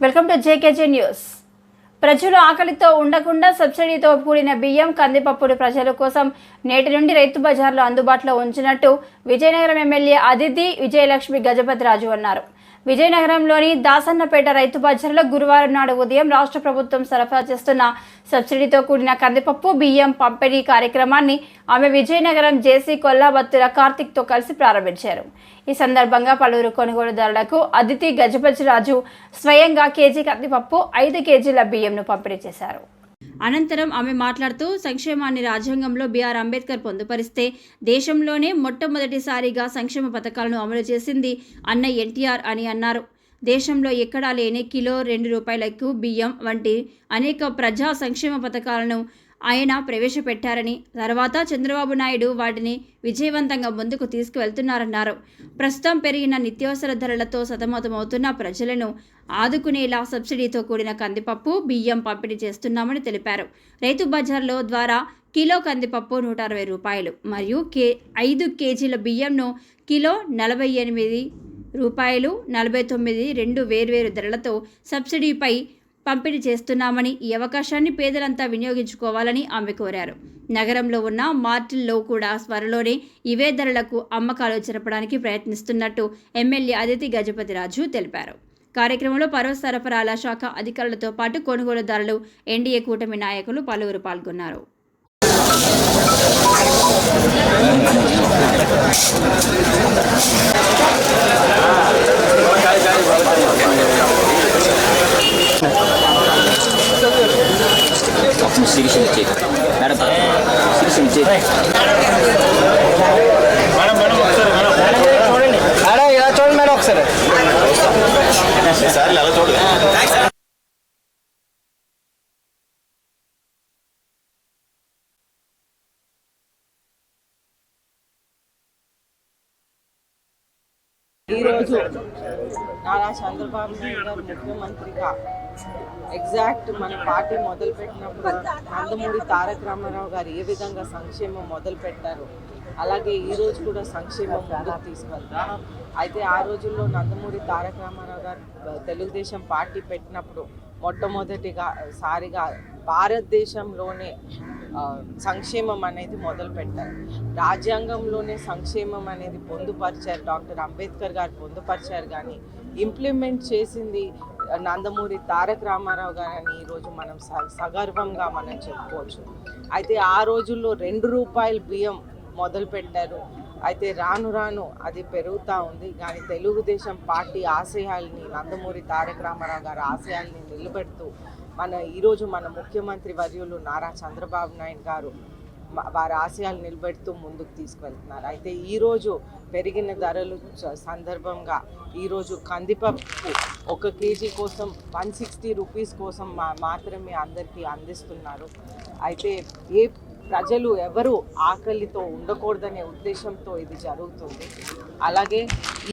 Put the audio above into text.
Welcome to JKG news. ప్రజలు ఆకలితో ఉండకుండా సబ్సిడీతో కూడిన బియ్యం కందిపప్పులు ప్రజల కోసం నేటి నుండి రైతు బజార్లో అందుబాటులో ఉంచినట్టు విజయనగరం ఎమ్మెల్యే అదితి విజయలక్ష్మి గజపతి రాజు అన్నారు. విజయనగరంలోని దాసన్నపేట రైతు బజార్లో గురువారం నాడు ఉదయం రాష్ట్ర ప్రభుత్వం సరఫరా చేస్తున్న సబ్సిడీతో కూడిన కందిపప్పు బియ్యం పంపిణీ కార్యక్రమాన్ని ఆమె విజయనగరం జేసీ కొల్లాబత్తుల కార్తిక్తో కలిసి ప్రారంభించారు. ఈ సందర్భంగా పలువురు కొనుగోలుదారులకు అదితి గజపతి రాజు స్వయంగా కేజీ కందిపప్పు ఐదు కేజీల బియ్యంను పంపిణీ చేశారు. అనంతరం ఆమె మాట్లాడుతూ సంక్షేమాన్ని రాజ్యాంగంలో బీఆర్ అంబేద్కర్ పొందుపరిస్తే దేశంలోనే మొట్టమొదటిసారిగా సంక్షేమ పథకాలను అమలు చేసింది అన్న ఎన్టీఆర్ అని అన్నారు. దేశంలో ఎక్కడా లేని కిలో రెండు రూపాయలకు బియ్యం వంటి అనేక ప్రజా సంక్షేమ పథకాలను ఆయన ప్రవేశపెట్టారని తర్వాత చంద్రబాబు నాయుడు వాటిని విజయవంతంగా ముందుకు తీసుకువెళ్తున్నారన్నారు. ప్రస్తుతం పెరిగిన నిత్యావసర ధరలతో సతమతమవుతున్న ప్రజలను ఆదుకునేలా సబ్సిడీతో కూడిన కందిపప్పు బియ్యం పంపిణీ చేస్తున్నామని తెలిపారు. రైతు బజార్లో ద్వారా కిలో కందిపప్పు నూట అరవై రూపాయలు మరియు కే ఐదు కేజీల బియ్యంను కిలో నలభై ఎనిమిది రూపాయలు నలభై తొమ్మిది రెండు వేర్వేరు ధరలతో సబ్సిడీపై పంపిణీ చేస్తున్నామని ఈ అవకాశాన్ని పేదలంతా వినియోగించుకోవాలని ఆమె కోరారు. నగరంలో ఉన్న మార్టిల్లో కూడా త్వరలోనే ఇవే ధరలకు అమ్మకాలు జరపడానికి ప్రయత్నిస్తున్నట్టు ఎమ్మెల్యే అదితి గజపతి రాజు తెలిపారు. కార్యక్రమంలో పర్వ సరఫరాల శాఖ అధికారులతో పాటు కొనుగోలుదారులు ఎన్డీఏ కూటమి నాయకులు పలువురు పాల్గొన్నారు. సిరిషన్ ఇచ్చే మేడం సిరిషన్ ఇచ్చే మేడం ఇలా చూడండి మేడం ఒకసారి సార్ అలా చూడు ఈరోజు నారా చంద్రబాబు నాయుడు గారు ముఖ్యమంత్రిగా ఎగ్జాక్ట్ మన పార్టీ మొదలుపెట్టినప్పుడు నందమూరి తారక రామారావు గారు ఏ విధంగా సంక్షేమం మొదలు పెట్టారు అలాగే ఈ రోజు కూడా సంక్షేమం ముందుకు తీసుకెళ్తారు అయితే ఆ రోజుల్లో నందమూరి తారక రామారావు గారు తెలుగుదేశం పార్టీ పెట్టినప్పుడు మొట్టమొదటిగా సారిగా భారతదేశంలోనే సంక్షేమం అనేది మొదలు పెట్టారు రాజ్యాంగంలోనే సంక్షేమం అనేది పొందుపరిచారు డాక్టర్ అంబేద్కర్ గారు పొందుపరిచారు కానీ ఇంప్లిమెంట్ చేసింది నందమూరి తారక రామారావు గారని ఈరోజు మనం స- సగర్వంగా మనం చెప్పుకోవచ్చు. అయితే ఆ రోజుల్లో రెండు రూపాయల బియ్యం మొదలు పెట్టారు అయితే రాను రాను అది పెరుగుతూ ఉంది. కానీ తెలుగుదేశం పార్టీ ఆశయాల్ని నందమూరి తారక రామారావు గారి ఆశయాల్ని నిలబెడుతూ మన ఈరోజు మన ముఖ్యమంత్రి వర్యులు నారా చంద్రబాబు నాయుడు గారు వారి ఆశయాలు నిలబెడుతూ ముందుకు తీసుకెళ్తున్నారు అయితే ఈరోజు పెరిగిన ధరలు సందర్భంగా ఈరోజు కందిపప్పు ఒక కేజీ కోసం వన్ సిక్స్టీ రూపీస్ కోసం మా మాత్రమే అందరికీ అందిస్తున్నారు. అయితే ఏ ప్రజలు ఎవరు ఆకలితో ఉండకూడదనే ఉద్దేశంతో ఇది జరుగుతుంది. అలాగే